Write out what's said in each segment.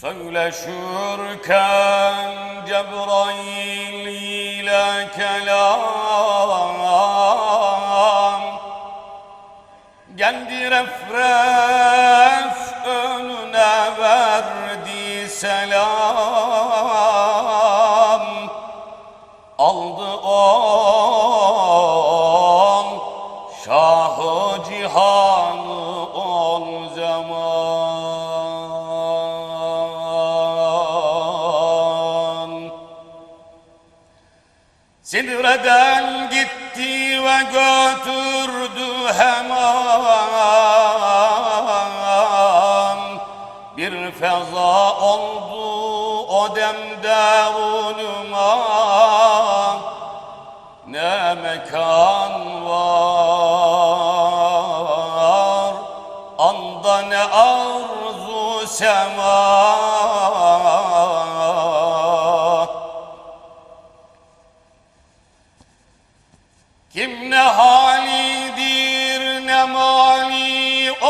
Söyleşürken Cebrail ile kelam. Geldi refres önüne verdi selam. Aldı on Şahı cihanı on zaman Sidreden gitti ve götürdü hemen? Bir feza oldu o demde uluma Ne mekan var? Anda ne arzu sema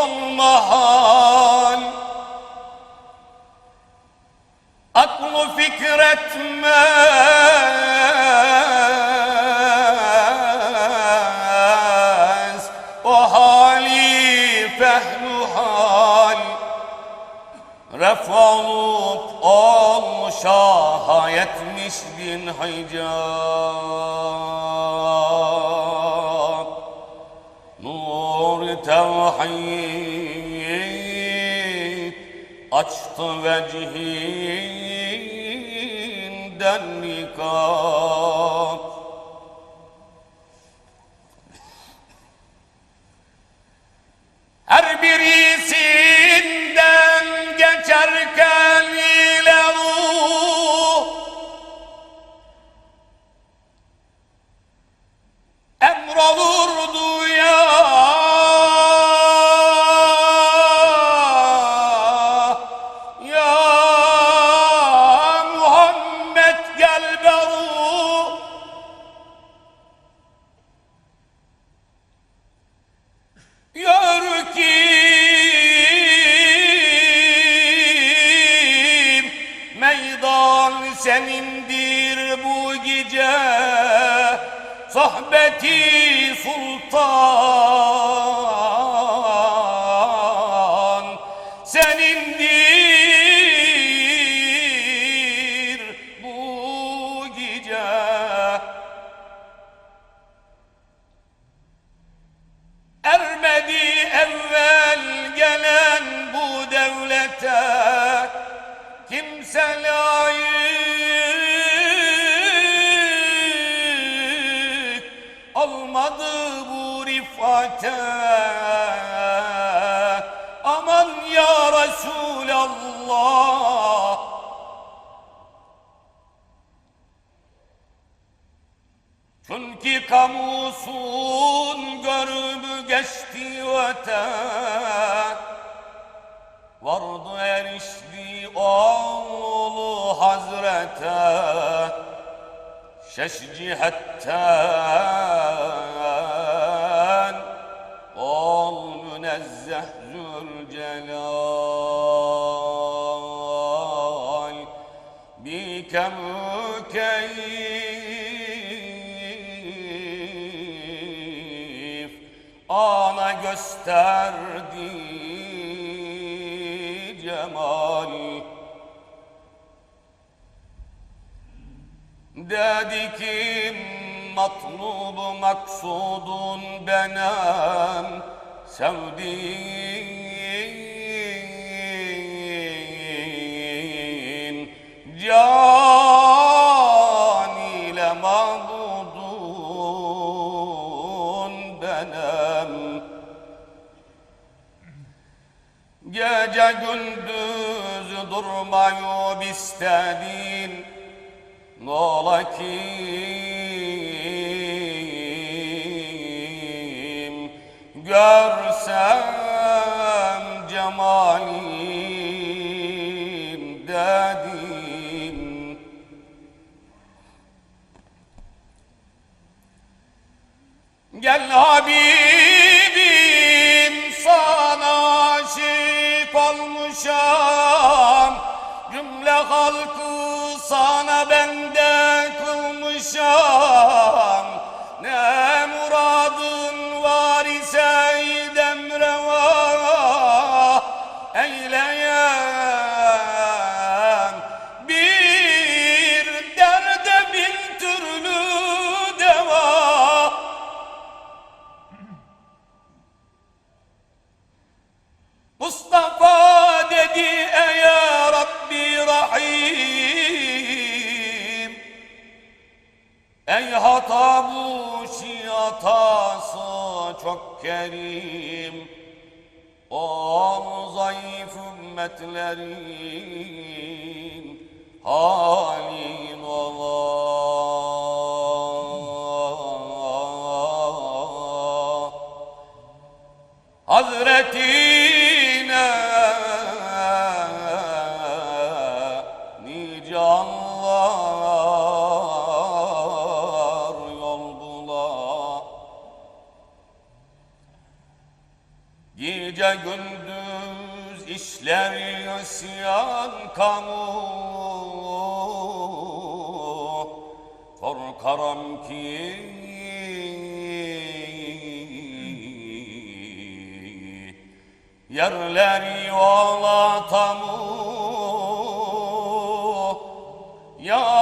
والنهار أكل فكرة ما وهالي فهلهال رفعوا طال يتمش بين حجاب Nur tevhid açtı vecihinden nikab Her birisinden geçerken ile ruh Emrolurdu Sohbeti sultan rifate aman ya Resulallah. Çünkü kamusun görübü geçti öte. Vardı erişti oğlu hazrete. Şeş cihetten münezzeh zülcelal Bike mükeyif Ana gösterdi cemal. Dedi ki matlubu maksudun benem sevdiğin Can ile mabudun Gece gündüz durmayıp istedin Ola kim Görsem cemalin dedin. Gel Habibim sana aşık olmuşam. Cümle halkı sana bende kılmışam kerim. O zayıf ümmetlerin halin ola. Hazretine Gece gündüz işler isyan kamu. Korkarım ki Yerler yola Ya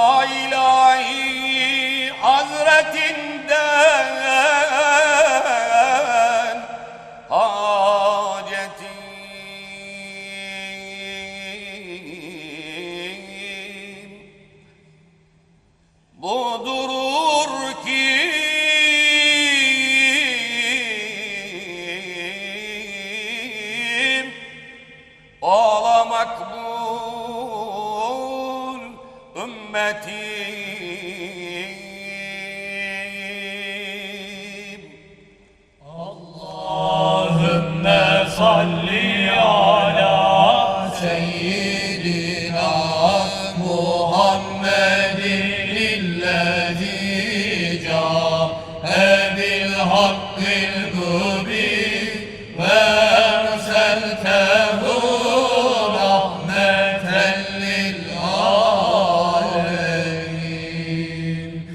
hakkın kul